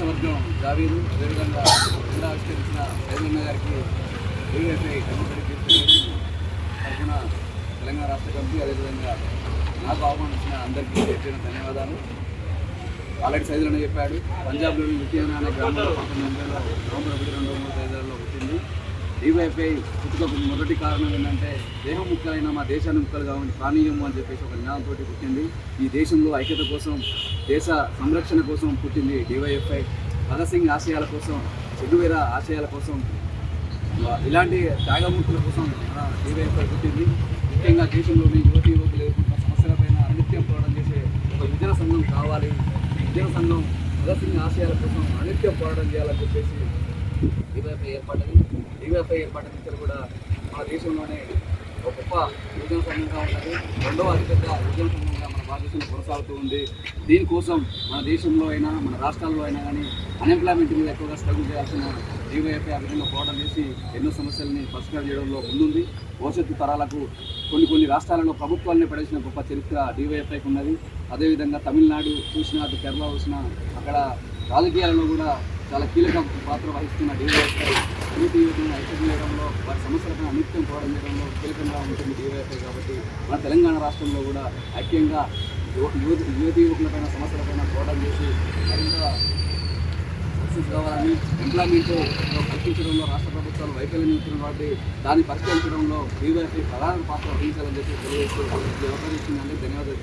వర్గం జావీదు అదేవిధంగా జిల్లా ఆవిష్కరించిన సైదన్న గారికి ఏవైతే కమిటీ తరఫున తెలంగాణ రాష్ట్ర కమిటీ అదేవిధంగా నాకు ఆహ్వానించిన అందరికీ చెప్పిన ధన్యవాదాలు. ఆల్రెడీ సైజులను చెప్పాడు పంజాబ్లోని లుధియానా అనే గ్రామంలో పంతొమ్మిది వందల నవంబర్ ఒకటి రెండు డివైఎఫ్ఐ పుట్టుకకు మొదటి కారణం ఏంటంటే దేహం ముక్కలైన మా దేశాన్ని ముక్కలు కావాలి ప్రాణీయం అని చెప్పేసి ఒక నినాదంతో పుట్టింది. ఈ దేశంలో ఐక్యత కోసం దేశ సంరక్షణ కోసం పుట్టింది డివైఎఫ్ఐ. భగత్ సింగ్ ఆశయాల కోసం చెడువేర ఆశయాల కోసం ఇలాంటి త్యాగమూర్తుల కోసం డివైఎఫ్ఐ పుట్టింది. ముఖ్యంగా దేశంలోని యువతి యువకులు ఎదుర్కొంటున్న సమస్యలపైన అనిత్యం పోరాటం చేసే ఒక విద్యా సంఘం కావాలి. విద్యా సంఘం భగత్ సింగ్ ఆశయాల కోసం అనిత్యం పోరాటం చేయాలని చెప్పేసి డివైఎఫ్ఐ ఏర్పడ్డది. డివైఎఫ్ఐ ఏర్పడిన ఇద్దరు కూడా మన దేశంలోనే ఒక గొప్ప యువజన సంఘంగా ఉన్నది. రెండవ అతిపెద్ద యువజన సంఘంగా మన భారతదేశం కొనసాగుతూ ఉంది. దీనికోసం మన దేశంలో అయినా మన రాష్ట్రాల్లో అయినా కానీ అన్ఎంప్లాయ్మెంట్ మీద ఎక్కువగా స్ట్రగుల్ చేయాల్సిన డివైఎఫ్ఐ ఆ విధంగా పోరాటం చేసి ఎన్నో సమస్యలని పరిష్కారం చేయడంలో ముందుంది. భవిష్యత్తు తరాలకు కొన్ని కొన్ని రాష్ట్రాలలో ప్రభుత్వాన్ని పడేసిన గొప్ప చరిత్ర డివైఎఫ్ఐకి ఉన్నది. అదేవిధంగా తమిళనాడు చూసినా అటు కేరళ చూసినా అక్కడ రాజకీయాలలో కూడా చాలా కీలక పాత్ర వహిస్తున్న డివైఎఫ్ఐ యువతి యువతను ఐక్యం చేయడంలో వారి సమస్యలపై అనిత్యం పోవడం చేయడంలో కీలకంగా ఉంటుంది డివైఎఫ్ఐ కాబట్టి మన తెలంగాణ రాష్ట్రంలో కూడా ఐక్యంగా యువత యువతి యువతి యువకులపైన సమస్యలపైన పోరాటం చేసి మరింత సక్సెస్ కావాలని ఎంప్లాయ్మెంట్ కల్పించడంలో రాష్ట్ర ప్రభుత్వాలు వైఫల్యం ఇస్తున్న కాబట్టి దాన్ని పరిష్కరించడంలో డివైఎఫ్ఐ ప్రధాన పాత్ర వహించాలని చెప్పి తెలియజేస్తూ ఈ ధన్యవాదాలు.